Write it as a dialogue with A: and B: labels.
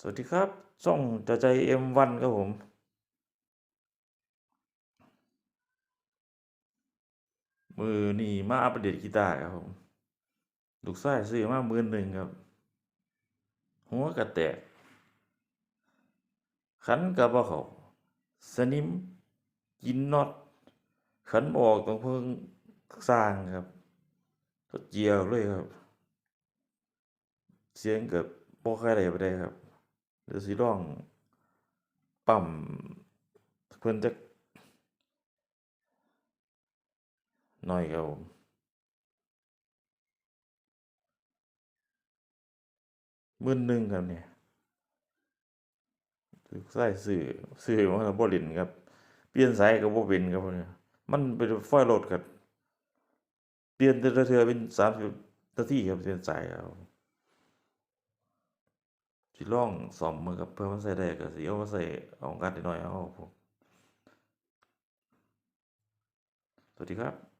A: สวัสดีครับช่องจะใจเอ็มวันครับผม มือนี่มาอัปเดตกีตาร์ครับผมลูกชายซื้อมาหมื่นหนึ่งครับ หัวกระแตก ขันกับบ่เขาสนิมกินน็อตขันบออกต้องเพิ่งสร้างครับก็เจียวเลยครับ เสียงเกับบ่ค่อยได้ไปได้ครับ เดี๋ยสิลองปั๊มเพิ่นจักหน่อยครับผมหมื่นหนึ่งครับเนี่ยลูกชายซื้อซื้อมาแล้วบ่เล่นครับ เปลี่ยนสายก็บ่เป็นครับเนี่ยมันเป็นไฟโหลดครับเปลี่ยนแต่ละเทือเป็น30นาทีครับเปลี่ยนสายครับ ลองสอมมือกับเพื่อมันใส่ได้ก็สิเอามาใส่ของกัดนิดหน่อยเอาครับผมสวัสดีครับ